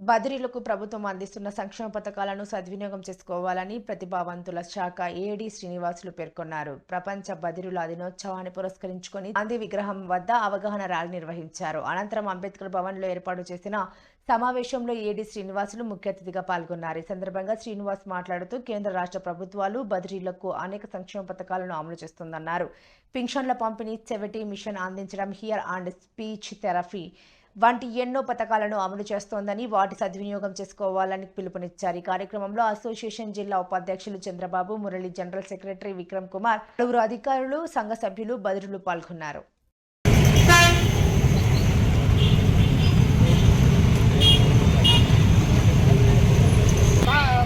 బదిరీలకు ప్రభుత్వం అందిస్తున్న సంక్షేమ పథకాలను సద్వినియోగం చేసుకోవాలని ప్రతిభావంతుల శాఖ ఏడీ శ్రీనివాసులు పేర్కొన్నారు. ప్రపంచ బదిరుల దినోత్సవాన్ని పురస్కరించుకొని గాంధీ విగ్రహం వద్ద అవగాహన ర్యాలీ నిర్వహించారు. అనంతరం అంబేద్కర్ భవన్లో ఏర్పాటు చేసిన సమావేశంలో ఏడీ శ్రీనివాసులు ముఖ్య అతిథిగా పాల్గొన్నారు. ఈ సందర్భంగా శ్రీనివాస్ మాట్లాడుతూ కేంద్ర రాష్ట్ర ప్రభుత్వాలు బదిరీలకు అనేక సంక్షేమ పథకాలను అమలు చేస్తుందన్నారు. పింఛన్ల పంపిణీ చెవిటి మిషన్ అందించడం హియర్ అండ్ స్పీచ్ థెరపీ వంటి ఎన్నో పథకాలను అమలు చేస్తోందని వాటి సద్వినియోగం చేసుకోవాలని పిలుపునిచ్చారు. ఈ కార్యక్రమంలో అసోసియేషన్ జిల్లా ఉపాధ్యక్షులు చంద్రబాబు మురళి జనరల్ సెక్రటరీ విక్రమ్ కుమార్ పలువురు అధికారులు సంఘ సభ్యులు బదురులు పాల్గొన్నారు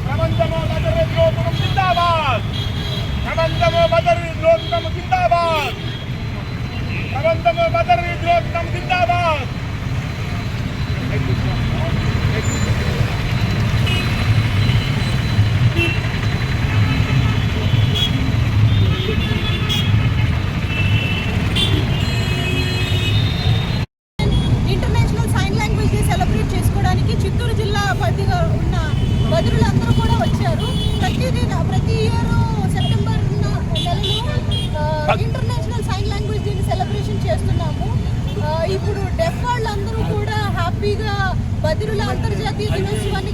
ప్రబంధము బదరి లోకము జిందాబాద్ ప్రబంధము బదరి లోకము జిందాబాద్ ప్రబంధము బదరి లోకము జిందాబాద్ international sign language day celebrate చేసుకోవడానికి చిత్తూరు జిల్లా పరిధిగా ఉన్న బదురులందరూ కూడా వచ్చారు ప్రతి దిన- ప్రతి ఇయర్ సెప్టెంబర్ న- నెలలో ఆ, ఇంటర్నేషనల్ సైన్ లాంగ్వేజ్ డేని సెలబ్రేషన్ చేస్తున్నాము ఆ, ఇప్పుడు డెఫ్ వాళ్ళందరూ కూడా హ్యాపీగా బదిరుల అంతర్జాతీయ దినోత్సవాన్ని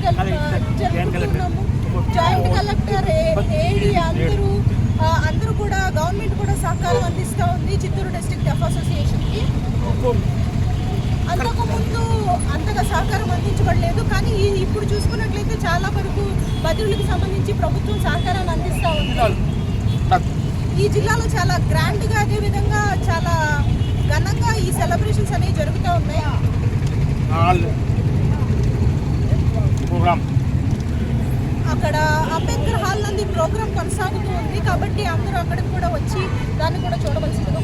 జరుపుకుంటున్నాము. జాయింట్ కలెక్టర్ ఏడి అందరూ అందరూ కూడా గవర్నమెంట్ కూడా సహకారం అందిస్తూ ఉంది చిత్తూరు డిస్ట్రిక్ట్ డెఫ్ అసోసియేషన్కి. అంతకు ముందు అంతగా సహకారం అందించబడలేదు కానీ ఇప్పుడు చూసుకున్నట్లయితే చాలా వరకు బదిలీలకు సంబంధించి ప్రభుత్వం సహకారాన్ని అందిస్తూ ఉంది. ఈ జిల్లాలో చాలా గ్రాండ్గా అదే విధంగా చాలా ఘనంగా ఈ సెలబ్రేషన్స్ అనేవి జరుగుతూ ఉన్నాయి? ప్రోగ్రామ్. అక్కడ అంబేద్కర్ హాల్ నందు ఈ ప్రోగ్రామ్ కొనసాగుతూ ఉంది కాబట్టి అందరూ అక్కడికి కూడా వచ్చి దాన్ని కూడా చూడవలసిందిగా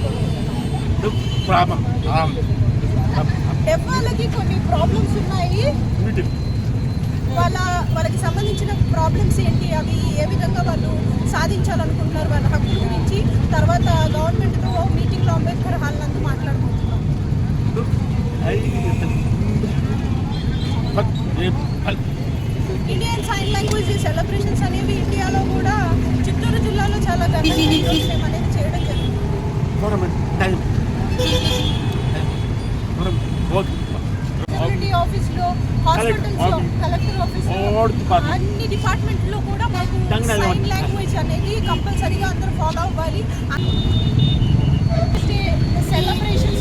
వాళ్ళకి కొన్ని ప్రాబ్లమ్స్ ఉన్నాయి. వాళ్ళ వాళ్ళకి సంబంధించిన ప్రాబ్లమ్స్ ఏంటి? అవి ఏ విధంగా వాళ్ళు సాధించాలనుకుంటున్నారు వాళ్ళ హక్కుల గురించి? తర్వాత గవర్నమెంట్తో మీటింగ్లో అంబేద్కర్ హాల్ నందు మాట్లాడుకుంటున్నాం ఇండియన్ సైన్ లాంగ్వేజ్ సెలబ్రేషన్స్ అనేవి ఇండియాలో కూడా చిత్తూరు జిల్లాలో చాలా ఘనంగా ఈ విషయం అనేది చేయడం జరుగుతుంది గవర్నమెంట్ టైం ఓకే కమ్యూనిటీ ఆఫీస్లో హాస్పిటల్స్లో కలెక్టర్ ఆఫీస్లో. అన్ని డిపార్ట్మెంట్లో కూడా మాకు సైన్. లాంగ్వేజ్ అనేది కంపల్సరీగా అందరూ ఫాలో అవ్వాలి సెలబ్రేషన్స్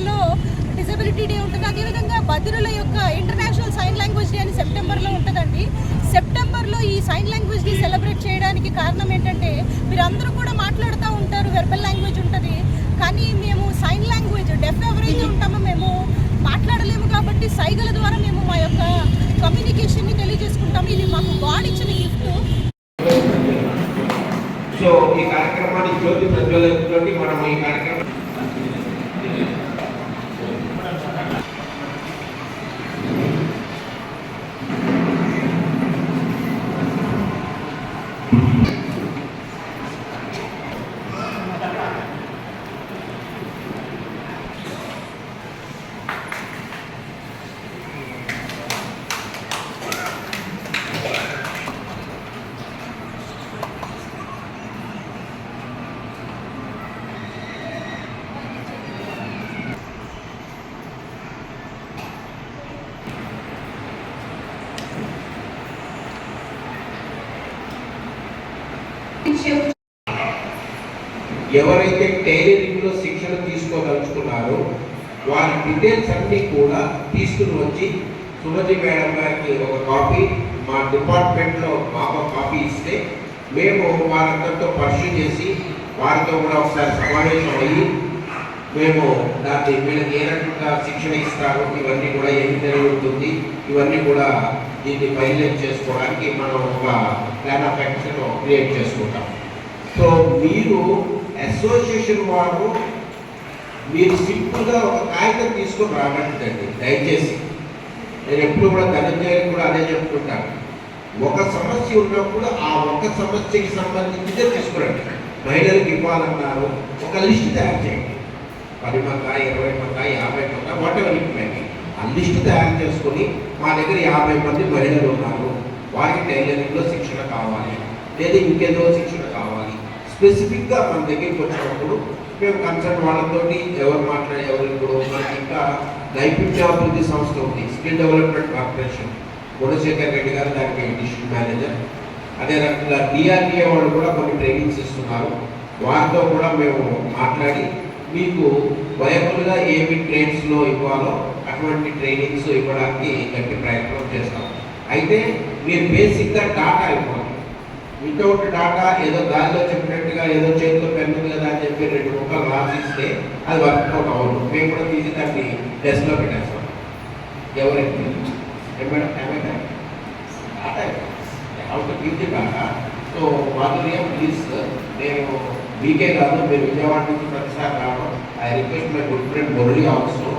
సెప్టెంబర్లో డిజబిలిటీ డే ఉంటుంది. అదేవిధంగా బదిరుల యొక్క ఇంటర్నేషనల్ సైన్ లాంగ్వేజ్ డే అని సెప్టెంబర్లో ఉంటుందండి. సెప్టెంబర్లో ఈ సైన్ లాంగ్వేజ్ డే సెలబ్రేట్ చేయడానికి కారణం ఏంటంటే మీరు అందరూ కూడా మాట్లాడుతూ ఉంటారు వెర్బల్ లాంగ్వేజ్ ఉంటుంది. కానీ మేము సైన్ లాంగ్వేజ్ డెఫ్ ఎవరైతే ఉంటామో మేము మాట్లాడలేము కాబట్టి సైగల ద్వారా మేము మా యొక్క కమ్యూనికేషన్ని తెలియజేసుకుంటాము. ఇది మాకు గాడ్ ఇచ్చిన గిఫ్ట్ సో ఈ కార్యక్రమాన్ని జ్యోతి ప్రజ్వలించండి మనం ఈ కార్యక్రమం ఎవరైతే టైలరింగ్లో శిక్షణ తీసుకోదలుచుకున్నారో వారి డీటెయిల్స్ అన్ని కూడా తీసుకుని వచ్చి సుమతి మేడం గారికి ఒక కాపీ మా డిపార్ట్మెంట్లో మాకు కాపీ ఇస్తే మేము వారందరితో పరిశీలి చేసి వారితో కూడా ఒకసారి సమావేశం అయ్యి మేము దాన్ని వీళ్ళకి ఏ రకంగా శిక్షణ ఇస్తారు ఇవన్నీ కూడా ఏమి జరుగుతుంది ఇవన్నీ కూడా దీన్ని ఫైనలైజ్ చేసుకోవడానికి మనం ఒక ప్లాన్ ఆఫ్ యాక్షన్ క్రియేట్ చేసుకుంటాం. సో మీరు అసోసియేషన్ వారు మీరు సింపుల్గా ఒక కాగితం తీసుకొని రాగలండి దయచేసి. నేను ఎప్పుడు కూడా ధనంజయకి కూడా అదే చెప్పుకుంటాను ఒక సమస్య ఉన్నప్పుడు ఆ ఒక సమస్యకి సంబంధించితే తీసుకురండి. మహిళలకు ఇవ్వాలన్నారు ఒక లిస్ట్ తయారు చేయండి. పది మంద ఇరవై మంద యాభై మంద వాట్ ఎవర్ ఇట్ లిస్ట్ తయారు చేసుకొని మా దగ్గర యాభై మంది మహిళలు ఉన్నారు. వారికి టైలరింగ్లో శిక్షణ కావాలి లేదా ఇంకేదో శిక్షణ కావాలి. స్పెసిఫిక్గా మన దగ్గరికి వచ్చినప్పుడు మేము కన్సర్న్ వాళ్ళతోటి ఎవరు మాట్లాడే ఎవరు ఇప్పుడు మనకి ఇంకా నైపుణ్యాభివృద్ధి సంస్థ ఉంది skill development corporation. Gunasekhar Reddy garu దానికి డిస్ట్రిక్ట్ మేనేజర్. అదే రకంగా డిఆర్డిఏ వాళ్ళు కూడా కొన్ని ట్రైనింగ్స్ ఇస్తున్నారు. వారితో కూడా మేము మాట్లాడి మీకు వయబుల్గా ఏమి ట్రైన్స్లో ఇవ్వాలో అటువంటి ట్రైనింగ్స్ ఇవ్వడానికి గట్టి ప్రయత్నం చేస్తాం. అయితే మీరు బేసిక్గా డాటా ఇవ్వాలి. వితౌట్ డాటా ఏదో దారిలో చెప్పినట్టుగా ఏదో చేతిలో పెన్ను కదా అని చెప్పి రెండు ముక్కలు రాసిస్తే అది వర్కౌట్ అవ్వదు. మేము కూడా తీసి దాన్ని డెస్క్లో పెట్టేస్తాం. ఎవరైతే? మేడం? ఏమైనా డాటా ఇవ్వాలి. డాటా సో మాధుర్య ప్లీజ్ నేను మీకే కాదు మీరు విజయవాడ నుంచి ప్రతిసారి రావడం. I request my good friend Murali also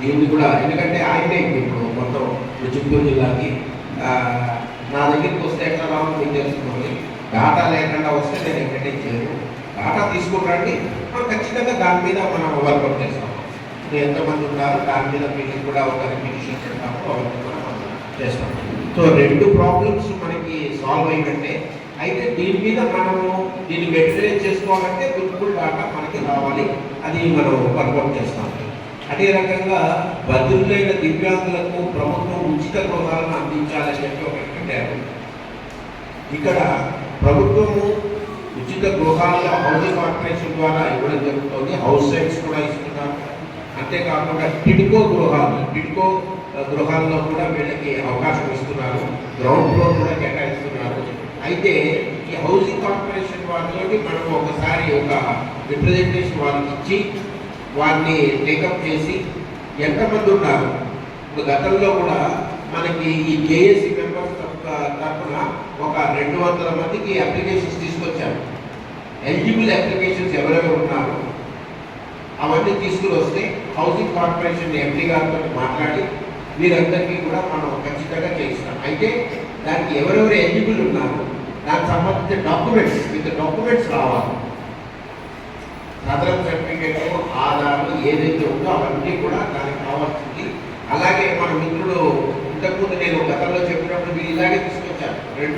దీన్ని కూడా ఎందుకంటే ఆయనే ఇప్పుడు మొత్తం చిత్తూరు జిల్లాకి. నా దగ్గరికి వస్తే ఎట్లా రావడం మీకు తెలుసుకోండి. డాటా లేకుండా వస్తే నేను ఎంటర్టైన్ చేయను డాటా తీసుకుంటాండి మనం ఖచ్చితంగా దాని మీద మనం వర్కౌట్ చేస్తాం. ఎంతమంది ఉన్నారు దాని మీద మీటింగ్ కూడా ఒక రిపిటిషన్ చేస్తాము అవన్నీ కూడా మనం చేస్తాం. సో రెండు ప్రాబ్లమ్స్ మనకి సాల్వ్ అయ్యిందంటే అయితే దీని మీద మనము దీన్ని మెటీరియల్ చేసుకోవాలంటే గుర్తుపుల్ డాటా మనకి రావాలి. అది మనం వర్కౌట్ చేస్తాం అదే రకంగా బదులైన దివ్యాంగులకు ప్రభుత్వం ఉచిత గృహాలను అందించాలని చెప్పి ఒకటి పెట్టారు. ఇక్కడ ప్రభుత్వము ఉచిత గృహాలను హౌసింగ్ కార్పొరేషన్ ద్వారా ఇవ్వడం జరుగుతుంది. హౌస్ సైట్స్ కూడా ఇస్తున్నారు. అంతేకాకుండా టిడ్కో గృహాలు టిడ్కో గృహాల్లో కూడా వీళ్ళకి అవకాశం ఇస్తున్నారు. గ్రౌండ్ ఫ్లోర్ కూడా అయితే ఈ హౌసింగ్ కార్పొరేషన్ వాళ్ళతోటి మనం ఒకసారి ఒక రిప్రజెంటేషన్ వాళ్ళకి ఇచ్చి వారిని టేకప్ చేసి ఎంతమంది ఉన్నారు? ఇప్పుడు గతంలో కూడా మనకి ఈ జేఏసీ మెంబర్స్ తరఫున ఒక రెండు వందల మందికి అప్లికేషన్స్ తీసుకొచ్చాము ఎలిజిబుల్ అప్లికేషన్స్ ఎవరెవరు ఉన్నారు? అవన్నీ తీసుకుని వస్తే హౌసింగ్ కార్పొరేషన్ ఎంపీ గారితో మాట్లాడి మీరందరికీ కూడా మనం ఖచ్చితంగా చేయిస్తాం. అయితే దానికి ఎవరెవరు ఎలిజిబుల్ ఉన్నారు? దానికి సంబంధించిన డాక్యుమెంట్స్ విత్ డాక్యుమెంట్స్ రావాలి. సదరం సర్టిఫికేట్ ఆధార్ ఏదైతే ఉందో అవన్నీ కూడా దానికి కావాల్సింది అలాగే మన మిత్రుడు ఇంతకుముందు నేను గతంలో చెప్పినప్పుడు మీరు ఇలాగే తీసుకొచ్చి